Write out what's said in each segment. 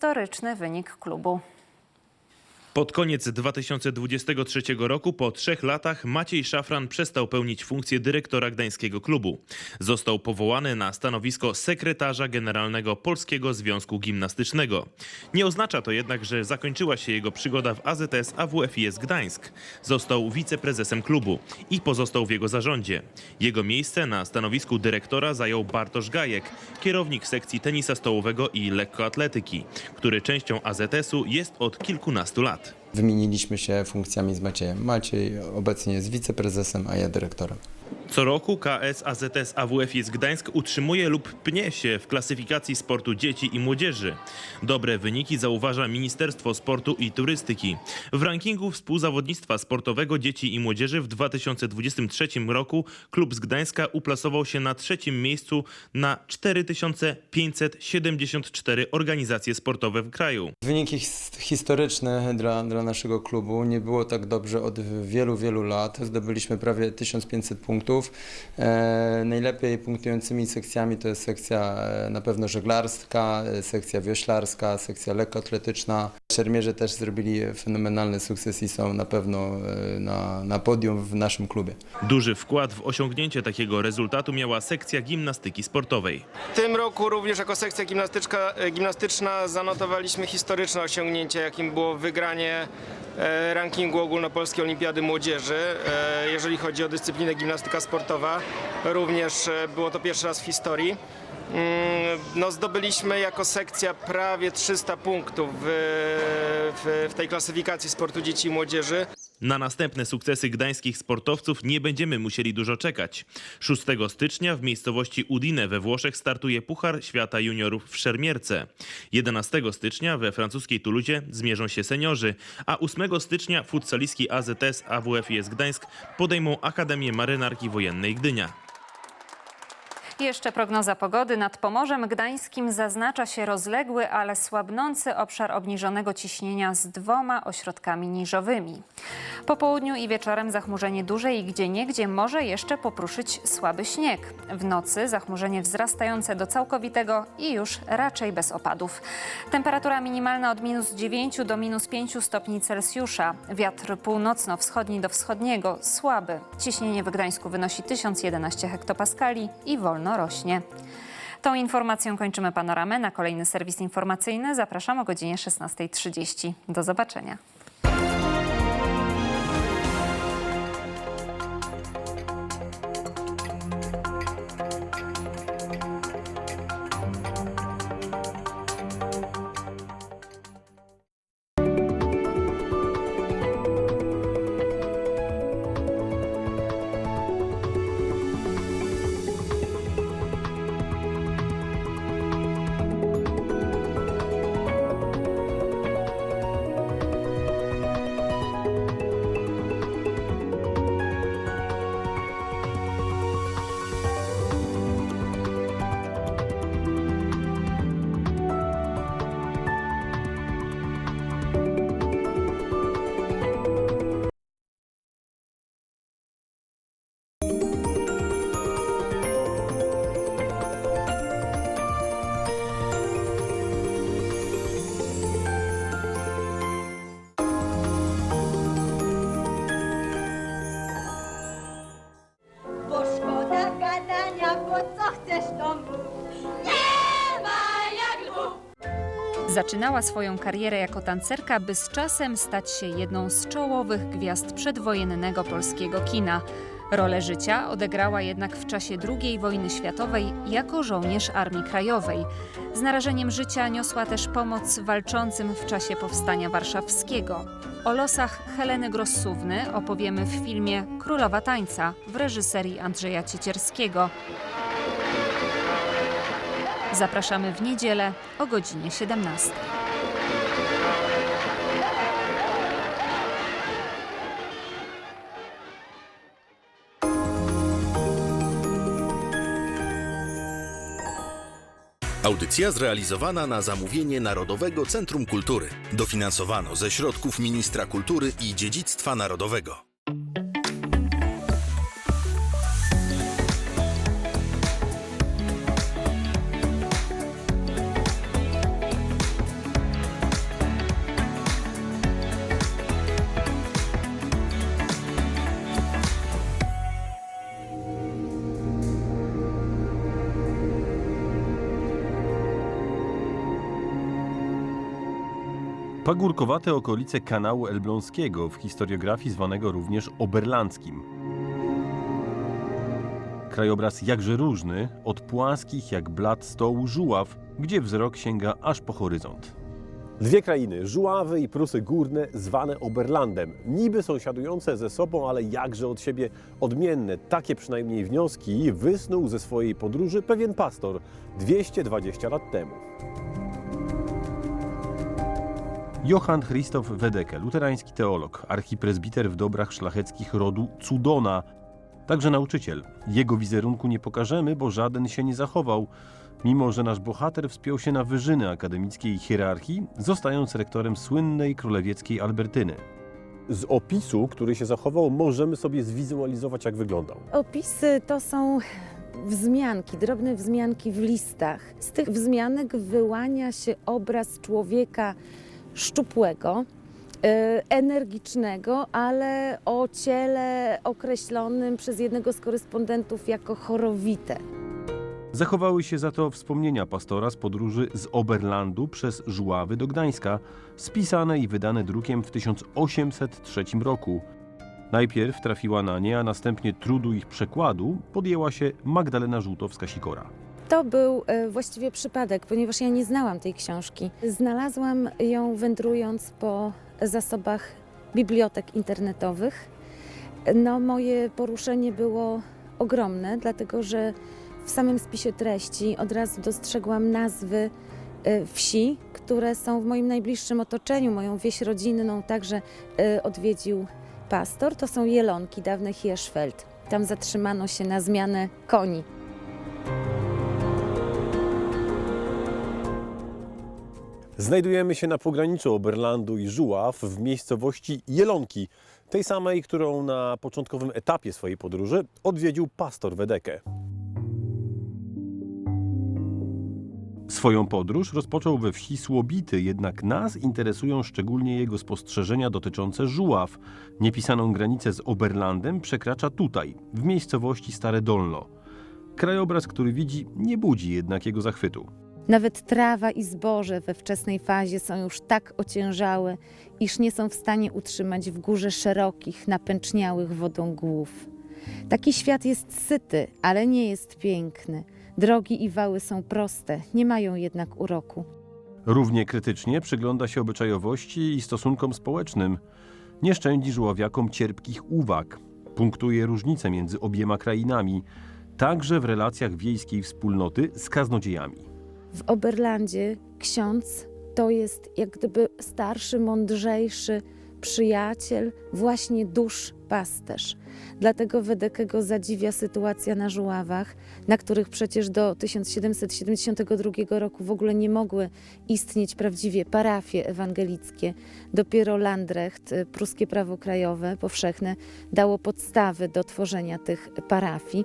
historyczny wynik klubu. Pod koniec 2023 roku, po trzech latach, Maciej Szafran przestał pełnić funkcję dyrektora gdańskiego klubu. Został powołany na stanowisko sekretarza generalnego Polskiego Związku Gimnastycznego. Nie oznacza to jednak, że zakończyła się jego przygoda w AZS AWFIS Gdańsk. Został wiceprezesem klubu i pozostał w jego zarządzie. Jego miejsce na stanowisku dyrektora zajął Bartosz Gajek, kierownik sekcji tenisa stołowego i lekkoatletyki, który częścią AZS-u jest od kilkunastu lat. Wymieniliśmy się funkcjami z Maciejem. Maciej obecnie jest wiceprezesem, a ja dyrektorem. Co roku KS AZS AWF Gdańsk utrzymuje lub pnie się w klasyfikacji sportu dzieci i młodzieży. Dobre wyniki zauważa Ministerstwo Sportu i Turystyki. W rankingu współzawodnictwa sportowego dzieci i młodzieży w 2023 roku klub z Gdańska uplasował się na trzecim miejscu na 4574 organizacje sportowe w kraju. Wyniki his- historyczne dla, dla naszego klubu. Nie było tak dobrze od wielu, wielu lat. Zdobyliśmy prawie 1500 punktów. E, najlepiej punktującymi sekcjami to jest sekcja e, na pewno żeglarska, e, sekcja wioślarska, sekcja lekkoatletyczna. Szermierze też zrobili fenomenalny sukces i są na pewno na, na podium w naszym klubie. Duży wkład w osiągnięcie takiego rezultatu miała sekcja gimnastyki sportowej. W tym roku również jako sekcja gimnastyczka, gimnastyczna zanotowaliśmy historyczne osiągnięcie, jakim było wygranie rankingu ogólnopolskiej olimpiady młodzieży. Jeżeli chodzi o dyscyplinę gimnastyka sportowa, również e, było to pierwszy raz w historii. Mm, No, zdobyliśmy jako sekcja prawie 300 punktów w, w, w tej klasyfikacji sportu dzieci i młodzieży. Na następne sukcesy gdańskich sportowców nie będziemy musieli dużo czekać. 6 stycznia w miejscowości Udine we Włoszech startuje Puchar Świata Juniorów w Szermierce. 11 stycznia we francuskiej Tuluzie zmierzą się seniorzy, a 8 stycznia futsalistki AZS AWF-IS Gdańsk podejmą Akademię Marynarki Wojennej Gdynia. Jeszcze prognoza pogody. Nad Pomorzem Gdańskim zaznacza się rozległy, ale słabnący obszar obniżonego ciśnienia z dwoma ośrodkami niżowymi. Po południu i wieczorem zachmurzenie duże i gdzieniegdzie może jeszcze popruszyć słaby śnieg. W nocy zachmurzenie wzrastające do całkowitego i już raczej bez opadów. Temperatura minimalna od minus 9 do minus 5 stopni Celsjusza. Wiatr północno-wschodni do wschodniego słaby. Ciśnienie w Gdańsku wynosi 1011 hektopaskali i wolno rośnie. Tą informacją kończymy panoramę. Na kolejny serwis informacyjny zapraszam o godzinie 16.30. Do zobaczenia. Zaczynała swoją karierę jako tancerka, by z czasem stać się jedną z czołowych gwiazd przedwojennego polskiego kina. Rolę życia odegrała jednak w czasie II wojny światowej jako żołnierz Armii Krajowej. Z narażeniem życia niosła też pomoc walczącym w czasie Powstania Warszawskiego. O losach Heleny Grossówny opowiemy w filmie Królowa Tańca w reżyserii Andrzeja Ciecierskiego. Zapraszamy w niedzielę o godzinie 17. Audycja zrealizowana na zamówienie Narodowego Centrum Kultury. Dofinansowano ze środków Ministra Kultury i Dziedzictwa Narodowego. Pagórkowate okolice kanału elbląskiego, w historiografii zwanego również Oberlandzkim. Krajobraz jakże różny, od płaskich jak blat stołu żuław, gdzie wzrok sięga aż po horyzont. Dwie krainy, Żuławy i Prusy Górne, zwane Oberlandem. Niby sąsiadujące ze sobą, ale jakże od siebie odmienne. Takie przynajmniej wnioski wysnuł ze swojej podróży pewien pastor 220 lat temu. Johann Christoph Wedeke, luterański teolog, archipresbiter w dobrach szlacheckich rodu Cudona, także nauczyciel. Jego wizerunku nie pokażemy, bo żaden się nie zachował, mimo że nasz bohater wspiął się na wyżyny akademickiej hierarchii, zostając rektorem słynnej królewieckiej Albertyny. Z opisu, który się zachował, możemy sobie zwizualizować, jak wyglądał. Opisy to są wzmianki, drobne wzmianki w listach. Z tych wzmianek wyłania się obraz człowieka szczupłego, e, energicznego, ale o ciele określonym przez jednego z korespondentów jako chorowite. Zachowały się za to wspomnienia pastora z podróży z Oberlandu przez Żuławy do Gdańska, spisane i wydane drukiem w 1803 roku. Najpierw trafiła na nie, a następnie trudu ich przekładu podjęła się Magdalena Żółtowska-Sikora. To był e, właściwie przypadek, ponieważ ja nie znałam tej książki. Znalazłam ją wędrując po zasobach bibliotek internetowych. No, moje poruszenie było ogromne, dlatego że w samym spisie treści od razu dostrzegłam nazwy e, wsi, które są w moim najbliższym otoczeniu. Moją wieś rodzinną także e, odwiedził pastor. To są Jelonki, dawne Hirschfeld. Tam zatrzymano się na zmianę koni. Znajdujemy się na pograniczu Oberlandu i Żuław w miejscowości Jelonki, tej samej, którą na początkowym etapie swojej podróży odwiedził pastor Wedeke. Swoją podróż rozpoczął we wsi Słobity, jednak nas interesują szczególnie jego spostrzeżenia dotyczące Żuław. Niepisaną granicę z Oberlandem przekracza tutaj, w miejscowości Stare Dolno. Krajobraz, który widzi, nie budzi jednak jego zachwytu. Nawet trawa i zboże we wczesnej fazie są już tak ociężałe, iż nie są w stanie utrzymać w górze szerokich, napęczniałych wodą głów. Taki świat jest syty, ale nie jest piękny. Drogi i wały są proste, nie mają jednak uroku. Równie krytycznie przygląda się obyczajowości i stosunkom społecznym. Nie szczędzi żuławiakom cierpkich uwag. Punktuje różnice między obiema krainami, także w relacjach wiejskiej wspólnoty z kaznodziejami. W Oberlandzie ksiądz to jest jak gdyby starszy, mądrzejszy przyjaciel, właśnie dusz pasterz. Dlatego Wedekego zadziwia sytuacja na Żuławach, na których przecież do 1772 roku w ogóle nie mogły istnieć prawdziwie parafie ewangelickie. Dopiero Landrecht, y, pruskie prawo krajowe, powszechne, dało podstawy do tworzenia tych parafii.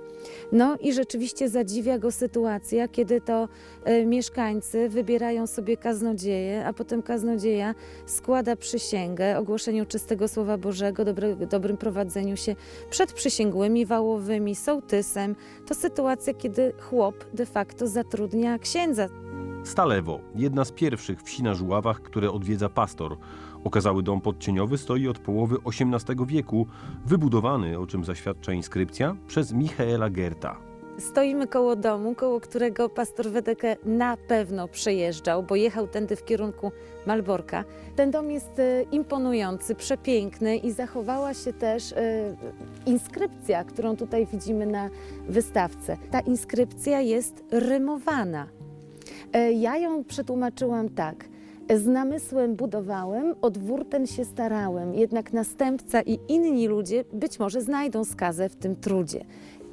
No i rzeczywiście zadziwia go sytuacja, kiedy to e, mieszkańcy wybierają sobie kaznodzieję, a potem kaznodzieja składa przysięgę ogłoszeniu czystego Słowa Bożego, dobre, dobrym prowadzeniu się przed przysięgłymi wałowymi, sołtysem. To sytuacja, kiedy chłop de facto zatrudnia księdza. Stalewo, jedna z pierwszych wsi na Żuławach, które odwiedza pastor. Okazały dom podcieniowy stoi od połowy XVIII wieku, wybudowany, o czym zaświadcza inskrypcja, przez Michaela Gerta. Stoimy koło domu, koło którego pastor Wedeke na pewno przejeżdżał, bo jechał tędy w kierunku Malborka. Ten dom jest e, imponujący, przepiękny i zachowała się też e, inskrypcja, którą tutaj widzimy na wystawce. Ta inskrypcja jest rymowana. E, Ja ją przetłumaczyłam tak. Z namysłem budowałem, o dwór ten się starałem, jednak następca i inni ludzie być może znajdą skazę w tym trudzie.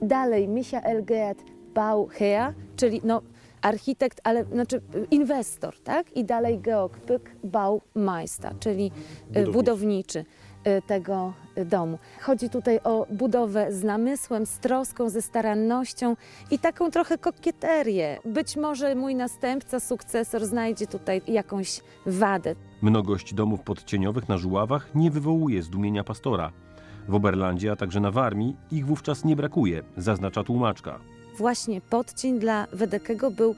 Dalej Michael Gerd Bauherr, czyli no, architekt, ale znaczy inwestor, tak? I dalej Georg Pyk Baumeister, czyli e, Budowniczy. budowniczy e, tego domu. Chodzi tutaj o budowę z namysłem, z troską, ze starannością i taką trochę kokieterię. Być może mój następca, sukcesor znajdzie tutaj jakąś wadę. Mnogość domów podcieniowych na Żuławach nie wywołuje zdumienia pastora. W Oberlandzie, a także na Warmii ich wówczas nie brakuje, zaznacza tłumaczka. Właśnie podcień dla Wedekego był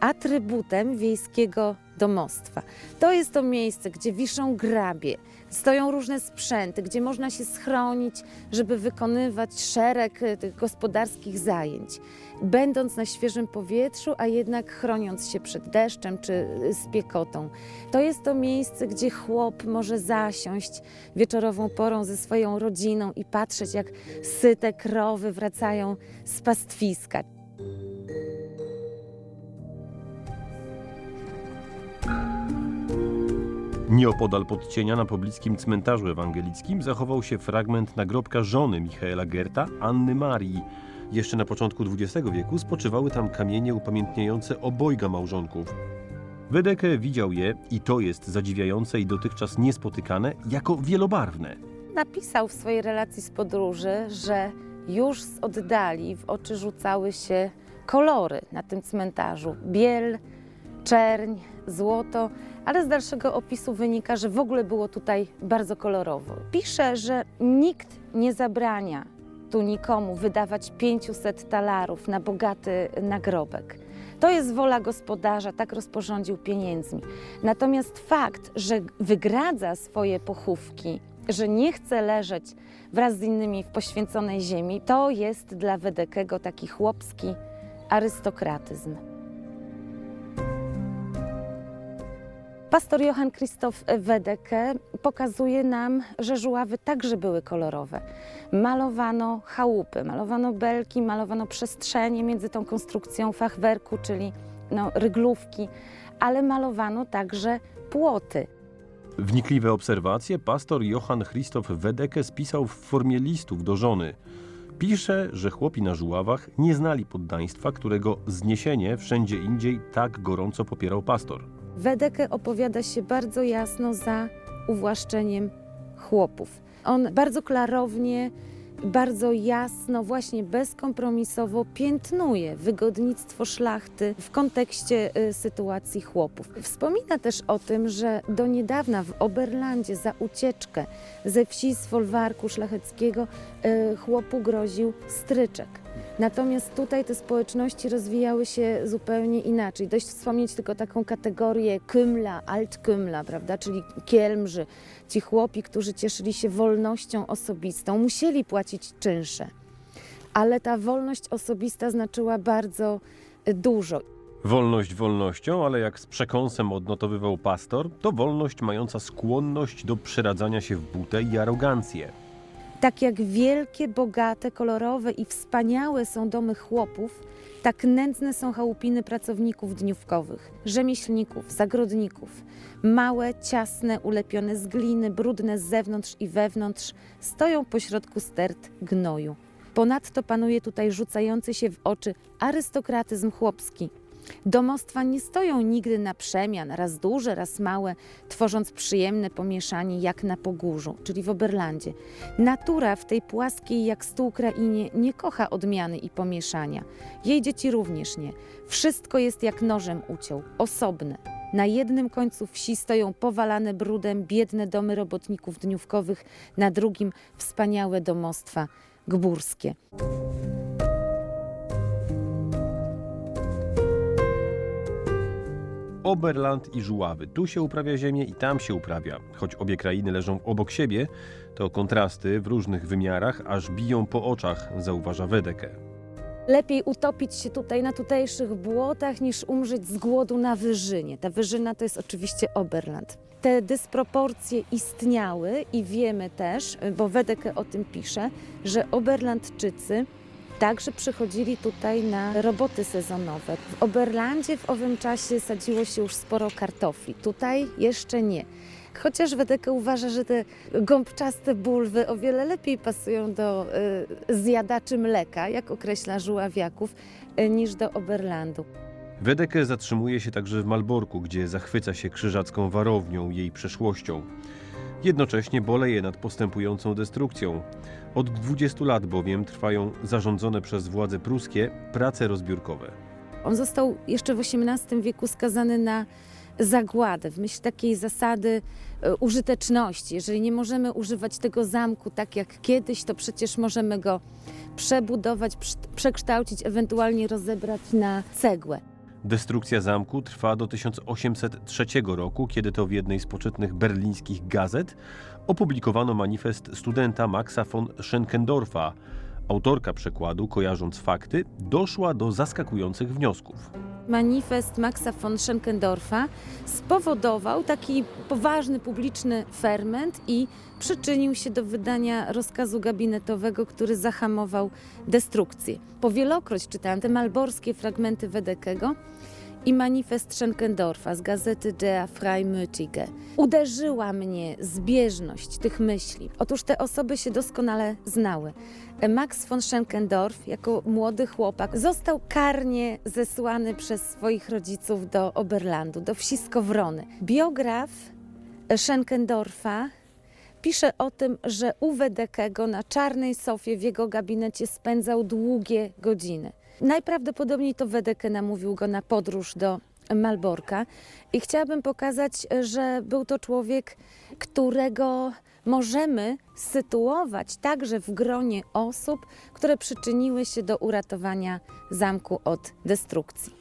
atrybutem wiejskiego domostwa. To jest to miejsce, gdzie wiszą grabie, stoją różne sprzęty, gdzie można się schronić, żeby wykonywać szereg e, tych gospodarskich zajęć, będąc na świeżym powietrzu, a jednak chroniąc się przed deszczem czy e, spiekotą. To jest to miejsce, gdzie chłop może zasiąść wieczorową porą ze swoją rodziną i patrzeć, jak syte krowy wracają z pastwiska. Nieopodal Podcienia na pobliskim cmentarzu ewangelickim zachował się fragment nagrobka żony Michaela Gerta, Anny Marii. Jeszcze na początku XX wieku spoczywały tam kamienie upamiętniające obojga małżonków. Wedeke widział je, i to jest zadziwiające i dotychczas niespotykane, jako wielobarwne. Napisał w swojej relacji z podróży, że już z oddali w oczy rzucały się kolory na tym cmentarzu. Biel, czerń, złoto, ale z dalszego opisu wynika, że w ogóle było tutaj bardzo kolorowo. Pisze, że nikt nie zabrania tu nikomu wydawać 500 talarów na bogaty nagrobek. To jest wola gospodarza, tak rozporządził pieniędzmi. Natomiast fakt, że wygradza swoje pochówki, że nie chce leżeć wraz z innymi w poświęconej ziemi, to jest dla Wedekego taki chłopski arystokratyzm. Pastor Johann Christoph Wedeke pokazuje nam, że żuławy także były kolorowe. Malowano chałupy, malowano belki, malowano przestrzenie między tą konstrukcją fachwerku, czyli no, ryglówki, ale malowano także płoty. Wnikliwe obserwacje pastor Johann Christoph Wedeke spisał w formie listów do żony. Pisze, że chłopi na żuławach nie znali poddaństwa, którego zniesienie wszędzie indziej tak gorąco popierał pastor. Wedeke opowiada się bardzo jasno za uwłaszczeniem chłopów. On bardzo klarownie, bardzo jasno, właśnie bezkompromisowo piętnuje wygodnictwo szlachty w kontekście y, sytuacji chłopów. Wspomina też o tym, że do niedawna w Oberlandzie za ucieczkę ze wsi z folwarku szlacheckiego y, chłopu groził stryczek. Natomiast tutaj te społeczności rozwijały się zupełnie inaczej. Dość wspomnieć tylko taką kategorię kymla, altkymla, prawda, czyli kielmży. Ci chłopi, którzy cieszyli się wolnością osobistą, musieli płacić czynsze. Ale ta wolność osobista znaczyła bardzo y, dużo. Wolność wolnością, ale jak z przekąsem odnotowywał pastor, to wolność mająca skłonność do przeradzania się w butę i arogancję. Tak jak wielkie, bogate, kolorowe i wspaniałe są domy chłopów, tak nędzne są chałupiny pracowników dniówkowych, rzemieślników, zagrodników. Małe, ciasne, ulepione z gliny, brudne z zewnątrz i wewnątrz, stoją pośrodku stert gnoju. Ponadto panuje tutaj rzucający się w oczy arystokratyzm chłopski. Domostwa nie stoją nigdy na przemian, raz duże, raz małe, tworząc przyjemne pomieszanie jak na Pogórzu, czyli w Oberlandzie. Natura w tej płaskiej jak stół krainie nie kocha odmiany i pomieszania. Jej dzieci również nie. Wszystko jest jak nożem uciął, osobne. Na jednym końcu wsi stoją powalane brudem biedne domy robotników dniówkowych, na drugim wspaniałe domostwa gbórskie. Oberland i Żuławy. Tu się uprawia ziemię i tam się uprawia. Choć obie krainy leżą obok siebie, to kontrasty w różnych wymiarach aż biją po oczach, zauważa Wedeke. Lepiej utopić się tutaj na tutejszych błotach, niż umrzeć z głodu na wyżynie. Ta wyżyna to jest oczywiście Oberland. Te dysproporcje istniały i wiemy też, bo Wedeke o tym pisze, że Oberlandczycy także przychodzili tutaj na roboty sezonowe. W Oberlandzie w owym czasie sadziło się już sporo kartofli, tutaj jeszcze nie. Chociaż Wedeke uważa, że te gąbczaste bulwy o wiele lepiej pasują do y, zjadaczy mleka, jak określa żuławiaków, y, niż do Oberlandu. Wedeke zatrzymuje się także w Malborku, gdzie zachwyca się krzyżacką warownią, jej przeszłością. Jednocześnie boleje nad postępującą destrukcją. Od 20 lat bowiem trwają zarządzone przez władze pruskie prace rozbiórkowe. On został jeszcze w XVIII wieku skazany na zagładę, w myśl takiej zasady e, użyteczności. Jeżeli nie możemy używać tego zamku tak jak kiedyś, to przecież możemy go przebudować, prz- przekształcić, ewentualnie rozebrać na cegłę. Destrukcja zamku trwa do 1803 roku, kiedy to w jednej z poczytnych berlińskich gazet opublikowano manifest studenta Maxa von Schenkendorfa. Autorka przekładu, kojarząc fakty, doszła do zaskakujących wniosków. Manifest Maxa von Schenkendorfa spowodował taki poważny publiczny ferment i przyczynił się do wydania rozkazu gabinetowego, który zahamował destrukcję. Powielokroć czytałam te malborskie fragmenty Wedekego i manifest Schenkendorfa z gazety Der Freimütige. Uderzyła mnie zbieżność tych myśli. Otóż te osoby się doskonale znały. Max von Schenkendorf, jako młody chłopak, został karnie zesłany przez swoich rodziców do Oberlandu, do wsi Skowrony. Biograf Schenkendorfa pisze o tym, że u Wedekego na czarnej sofie w jego gabinecie spędzał długie godziny. Najprawdopodobniej to Wedeke namówił go na podróż do Malborka i chciałabym pokazać, że był to człowiek, którego możemy sytuować także w gronie osób, które przyczyniły się do uratowania zamku od destrukcji.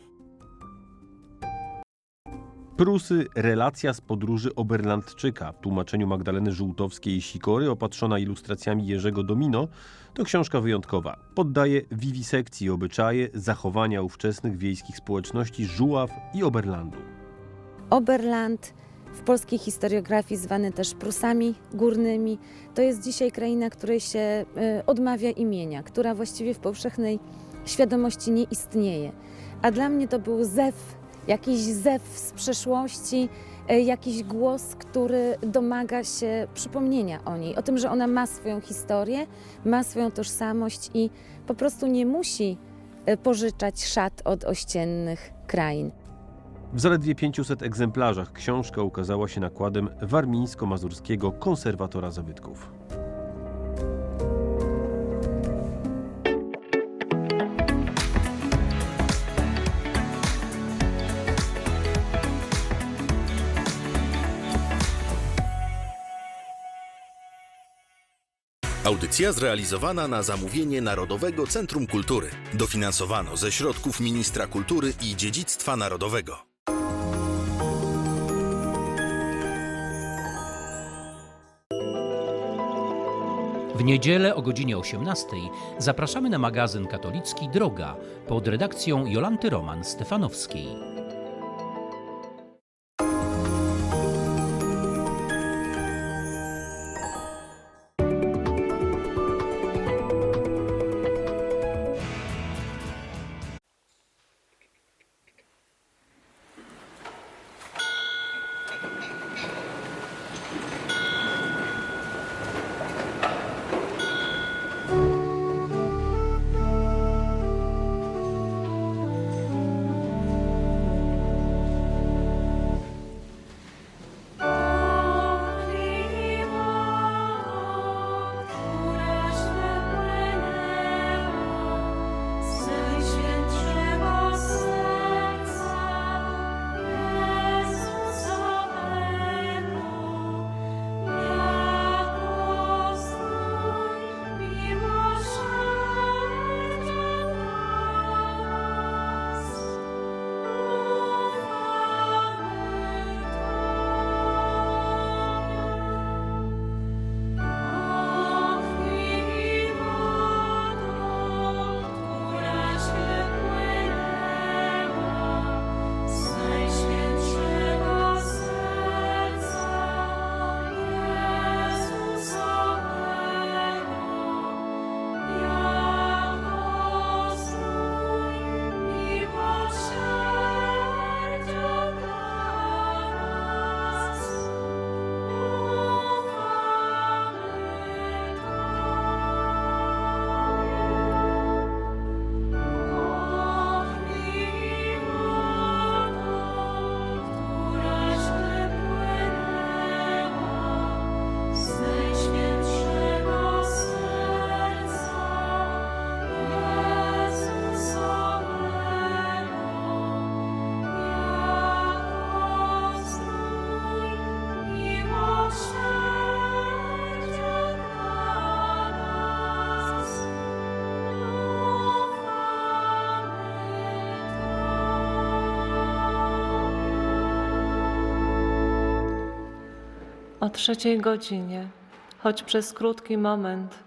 Prusy relacja z podróży Oberlandczyka w tłumaczeniu Magdaleny Żółtowskiej-Sikory opatrzona ilustracjami Jerzego Domino to książka wyjątkowa. Poddaje wiwisekcji obyczaje, zachowania ówczesnych wiejskich społeczności Żuław i Oberlandu. Oberland, w polskiej historiografii zwany też Prusami Górnymi, to jest dzisiaj kraina, której się e, odmawia imienia, która właściwie w powszechnej świadomości nie istnieje. A dla mnie to był zew, jakiś zew z przeszłości, e, jakiś głos, który domaga się przypomnienia o niej, o tym, że ona ma swoją historię, ma swoją tożsamość i po prostu nie musi e, pożyczać szat od ościennych krain. W zaledwie 500 egzemplarzach książka ukazała się nakładem Warmińsko-Mazurskiego Konserwatora Zabytków. Audycja zrealizowana na zamówienie Narodowego Centrum Kultury. Dofinansowano ze środków Ministra Kultury i Dziedzictwa Narodowego. W niedzielę o godzinie 18 zapraszamy na magazyn katolicki Droga pod redakcją Jolanty Roman Stefanowskiej. O trzeciej godzinie, choć przez krótki moment,